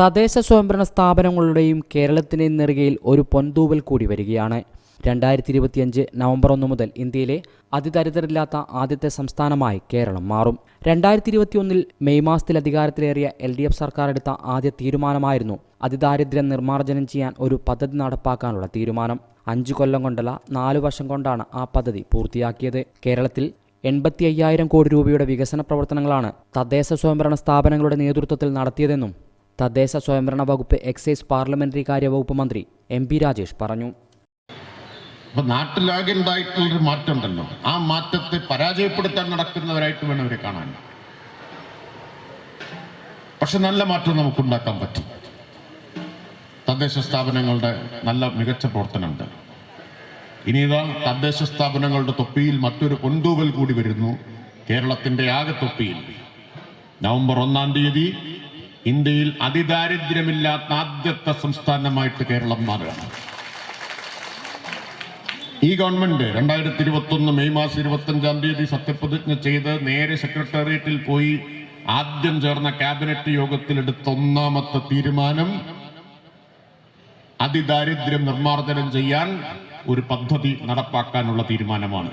തദ്ദേശ സ്വയംഭരണ സ്ഥാപനങ്ങളുടെയും കേരളത്തിന്റെ നെറുകയിൽ ഒരു പൊൻതൂവൽ കൂടി വരികയാണ്. രണ്ടായിരത്തി ഇരുപത്തിയഞ്ച് നവംബർ ഒന്ന് മുതൽ ഇന്ത്യയിലെ അതിദരിദ്രരില്ലാത്ത ആദ്യത്തെ സംസ്ഥാനമായി കേരളം മാറും. രണ്ടായിരത്തി ഇരുപത്തിയൊന്നിൽ മെയ് മാസത്തിൽ അധികാരത്തിലേറിയ എൽ ഡി എഫ് സർക്കാർ എടുത്ത ആദ്യ തീരുമാനമായിരുന്നു അതിദാരിദ്ര്യം നിർമ്മാർജനം ചെയ്യാൻ ഒരു പദ്ധതി നടപ്പാക്കാനുള്ള തീരുമാനം. അഞ്ചു കൊല്ലം കൊണ്ടല്ല നാലു വർഷം കൊണ്ടാണ് ആ പദ്ധതി പൂർത്തിയാക്കിയത്. കേരളത്തിൽ എൺപത്തി അയ്യായിരം കോടി രൂപയുടെ വികസന പ്രവർത്തനങ്ങളാണ് തദ്ദേശ സ്വയംഭരണ സ്ഥാപനങ്ങളുടെ നേതൃത്വത്തിൽ നടത്തിയതെന്നും തദ്ദേശ സ്വയംഭരണ വകുപ്പ് എക്സൈസ് പാർലമെന്ററി കാര്യ വകുപ്പ് മന്ത്രി എം പി രാജേഷ് പറഞ്ഞു. അപ്പൊ നാട്ടിലാകെ ഉണ്ടായിട്ടുള്ളൊരു മാറ്റം ഉണ്ടല്ലോ ആ മാറ്റത്തെ പരാജയപ്പെടുത്താൻ നടക്കുന്നവരായിട്ട് വേണം അവരെ കാണാൻ. പക്ഷെ നല്ല മാറ്റം നമുക്ക് ഉണ്ടാക്കാൻ പറ്റും. തദ്ദേശ സ്ഥാപനങ്ങളുടെ നല്ല മികച്ച പ്രവർത്തനമുണ്ട്. ഇനി തദ്ദേശ സ്ഥാപനങ്ങളുടെ തൊപ്പിയിൽ മറ്റൊരു പൊന്തൂവൽ കൂടി വരുന്നു. കേരളത്തിന്റെ ആകെ തൊപ്പിയിൽ. നവംബർ ഒന്നാം തീയതി ഇന്ത്യയിൽ അതിദാരിദ്ര്യമില്ലാത്ത ആദ്യത്തെ സംസ്ഥാനമായിട്ട് കേരളം മാറുകയാണ്. ഈ ഗവൺമെന്റ് രണ്ടായിരത്തി ഇരുപത്തി ഒന്ന് മെയ് മാസം ഇരുപത്തി അഞ്ചാം തീയതി സത്യപ്രതിജ്ഞ ചെയ്ത് നേരെ സെക്രട്ടേറിയറ്റിൽ പോയി ആദ്യം ചേർന്ന ക്യാബിനറ്റ് യോഗത്തിൽ എടുത്ത ഒന്നാമത്തെ തീരുമാനം അതിദാരിദ്ര്യം നിർമ്മാർജനം ചെയ്യാൻ ഒരു പദ്ധതി നടപ്പാക്കാനുള്ള തീരുമാനമാണ്.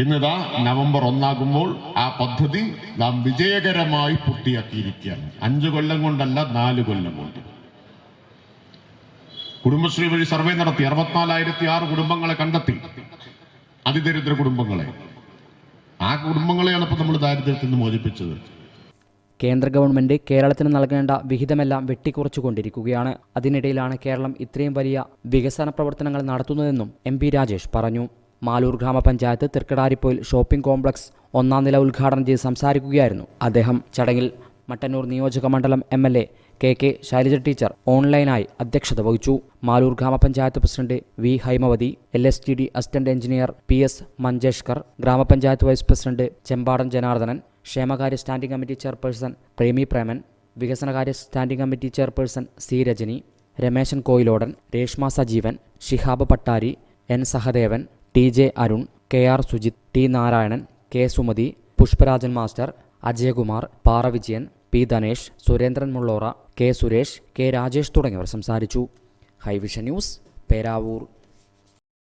ഇന്നിതാ നവംബർ ഒന്നാകുമ്പോൾ ആ പദ്ധതി നാം വിജയകരമായി പൂർത്തിയാക്കിയിരിക്കുകയാണ്. അഞ്ചു കൊല്ലം കൊണ്ടല്ല നാല് കൊല്ലം കൊണ്ട്. കുടുംബശ്രീ വഴി സർവേ നടത്തി അറുപത്തിനാലായിരത്തി ആറ് കുടുംബങ്ങളെ കണ്ടെത്തി. അതിദരിദ്ര കുടുംബങ്ങളെ. ആ കുടുംബങ്ങളെയാണ് ഇപ്പൊ നമ്മൾ ദാരിദ്ര്യത്തിൽ നിന്ന് മോചിപ്പിച്ചത്. കേന്ദ്ര ഗവൺമെന്റ് കേരളത്തിന് നൽകേണ്ട വിഹിതമെല്ലാം വെട്ടിക്കുറച്ചുകൊണ്ടിരിക്കുകയാണ്. അതിനിടയിലാണ് കേരളം ഇത്രയും വലിയ വികസന പ്രവർത്തനങ്ങൾ നടത്തുന്നതെന്നും എം രാജേഷ് പറഞ്ഞു. മാലൂർ ഗ്രാമപഞ്ചായത്ത് തൃക്കടാരിപ്പോയിൽ ഷോപ്പിംഗ് കോംപ്ലക്സ് ഒന്നാം നില ഉദ്ഘാടനം ചെയ്ത് സംസാരിക്കുകയായിരുന്നു അദ്ദേഹം. ചടങ്ങിൽ മട്ടന്നൂർ നിയോജക മണ്ഡലം M L A K K Shailaja teacher ഓൺലൈനായി അധ്യക്ഷത വഹിച്ചു. മാലൂർ ഗ്രാമപഞ്ചായത്ത് president V Haimavathi L S T D assistant engineer P S Manjeshkar ഗ്രാമപഞ്ചായത്ത് വൈസ് പ്രസിഡന്റ് ചെമ്പാടൻ ജനാർദ്ദനൻ ക്ഷേമകാര്യ standing committee chairperson Premi Preman വികസനകാര്യ standing committee chairperson C Rajani Rameshan Koyilodan Reshma Sajeevan Shihab Pattari N Sahadevan T J Arun K R Sujith T Narayanan K Sumathi Pushparajan master Ajayakumar Para Vijayan P Dhanesh Surendran Mullora K Suresh K Rajesh തുടങ്ങിയവർ സംസാരിച്ചു. High vision news Peravoor.